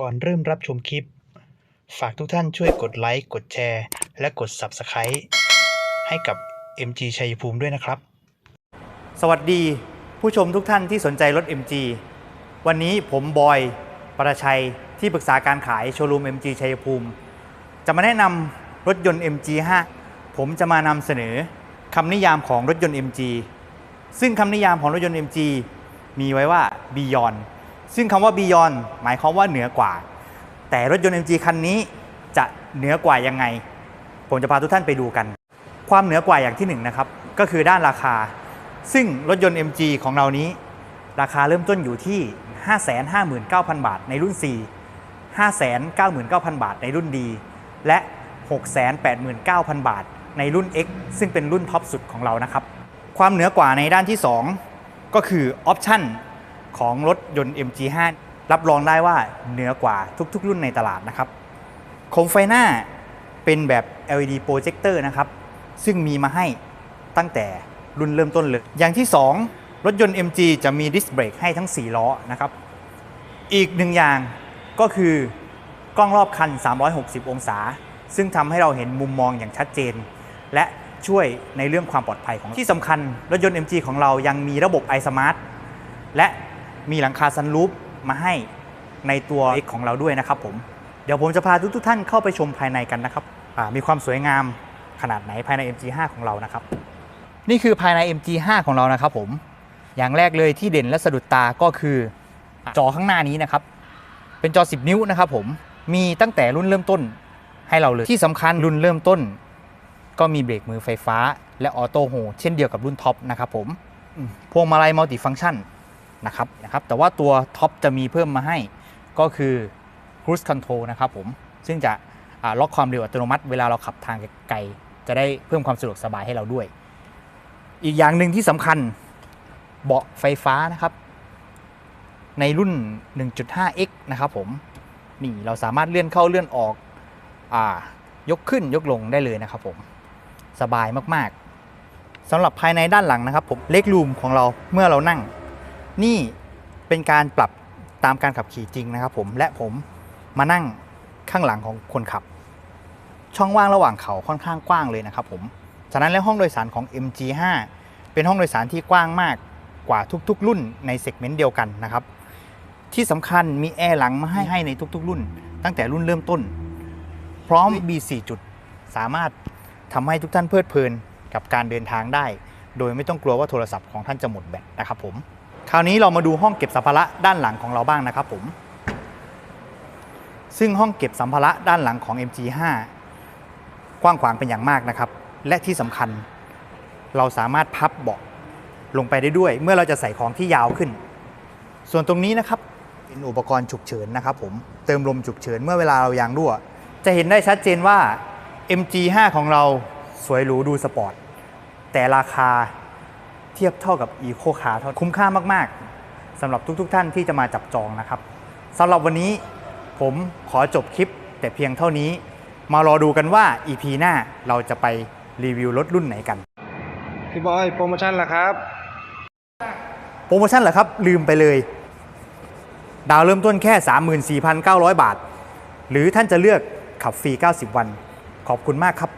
ก่อนเริ่มรับชมคลิป ฝากทุกท่านช่วยกดไลค์ กดแชร์ และกด Subscribe ให้กับ MG ชัยภูมิด้วยนะครับ สวัสดีผู้ชมทุกท่านที่สนใจรถ MG วันนี้ผมบอยประชัยที่ปรึกษาการขายโชว์รูม MG ชัยภูมิ จะมาแนะนำรถยนต์ MG5 ผมจะมานำเสนอคำนิยามของรถยนต์ MG ซึ่งคำนิยามของรถยนต์ MG มีไว้ว่า Beyond ซึ่งคำว่า Beyond หมายความว่าเหนือกว่า แต่รถยนต์ MG คันนี้จะเหนือกว่ายังไง ผมจะพาทุกท่านไปดูกัน ความเหนือกว่าอย่างที่หนึ่งนะครับ ก็คือด้านราคา ซึ่งรถยนต์ MG ของเรานี้ ราคาเริ่มต้นอยู่ที่ 559,000 บาท ในรุ่น 4 599,000 บาท ในรุ่น D และ 689,000 บาท ในรุ่น X ซึ่งเป็นรุ่นท็อปสุดของเรานะครับ ความเหนือกว่าในด้านที่ 2 ก็คือออปชั่น ของรถยนต์ MG5 รับรองได้ว่าเหนือกว่าทุกๆ รุ่นในตลาดนะครับโคมไฟหน้าเป็นแบบ LED projector นะครับ ซึ่งมีมาให้ตั้งแต่รุ่นเริ่มต้นเลย อย่างที่ 2 รถยนต์ MG จะมีดิสเบรกให้ทั้ง 4 ล้อนะครับ อีกหนึ่งอย่างก็คือกล้องรอบคัน 360 องศา ซึ่งทำให้เราเห็นมุมมองอย่างชัดเจน และช่วยในเรื่องความปลอดภัยของที่สำคัญ รถยนต์ MG ของเรายังมีระบบ iSmart และ มีหลังคาซันรูฟมาให้ในตัว X ของเราด้วยนะครับผมเดี๋ยวผมจะพาทุกทท่านเข้าไปชมภายในกันนะครับมีความสวยงามขนาดไหนภายใน MG5 ของเรานะครับ นี่คือภายใน MG5 ของเรานะครับผมอย่างแรกเลยที่เด่นและสะดุดตาก็คือ จอข้างหน้านี้นะครับ เป็นจอ 10 นิ้วนะครับผมมีตั้งแต่รุ่นเริ่มต้นให้เราเลยที่สำคัญรุ่นเริ่มต้น ก็มีเบรกมือไฟฟ้า และออโต้โฮเช่นเดียวกับรุ่นท็อปนะครับผมพวงมาลัยมัลติฟัง c t ชัน นะครับนะครับแต่ว่าตัวท็อปจะมีเพิ่มมาให้ก็คือ Cruise Control นะครับผม ซึ่งจะล็อกความเร็วอัตโนมัติเวลาเราขับทางไกลจะได้เพิ่มความสะดวกสบายให้เราด้วย อีกอย่างหนึ่งที่สำคัญเบาะไฟฟ้านะครับ ในรุ่น 1.5x นะครับผม นี่เราสามารถเลื่อนเข้าเลื่อนออกอยกขึ้นยกลงได้เลยนะครับผม สบายมาก ๆสำหรับภายในด้านหลังนะครับผมเล็กรูมของเราเมื่อเรานั่ง นี่เป็นการปรับตามการขับขี่จริงนะครับผมและผมมานั่งข้างหลังของคนขับ ช่องว่างระหว่างเขาค่อนข้างกว้างเลยนะครับผมฉะนั้นแล้วห้องโดยสารของ MG5 เป็นห้องโดยสารที่กว้างมากกว่าทุกๆ รุ่นในเซกเมนต์เดียวกันนะครับที่สำคัญมีแอร์หลังมาให้ให้ในทุกๆ รุ่น ตั้งแต่รุ่นเริ่มต้น พร้อม B4 จุด สามารถทำให้ทุกท่านเพลิดเพลินกับการเดินทางได้ โดยไม่ต้องกลัวว่าโทรศัพท์ของท่านจะหมดแบตนะครับผม คราวนี้เรามาดูห้องเก็บสัมภาระด้านหลังของเราบ้างนะครับผม ซึ่งห้องเก็บสัมภาระด้านหลังของ MG5 กว้างขวางเป็นอย่างมากนะครับ และที่สำคัญ เราสามารถพับเบาะลงไปได้ด้วย เมื่อเราจะใส่ของที่ยาวขึ้น ส่วนตรงนี้นะครับเป็นอุปกรณ์ฉุกเฉินนะครับผม เติมลมฉุกเฉินเมื่อเวลาเรายางรั่ว จะเห็นได้ชัดเจนว่า MG5 ของเราสวยหรูดูสปอร์ตแต่ราคา เทียบเท่ากับ Eco Car เท่าคุ้มค่ามากๆสำหรับทุกๆท่านที่จะมาจับจองนะครับสำหรับวันนี้ผมขอจบคลิปแต่เพียงเท่านี้ มารอดูกันว่า EP หน้าเราจะไปรีวิวรถรุ่นไหนกัน พี่บอยโปรโมชั่นล่ะครับ โปรโมชั่นเหรอครับ ลืมไปเลย ดาวเริ่มต้นแค่ 34,900 บาท หรือท่านจะเลือกขับฟรี 90 วัน ขอบคุณมากครับ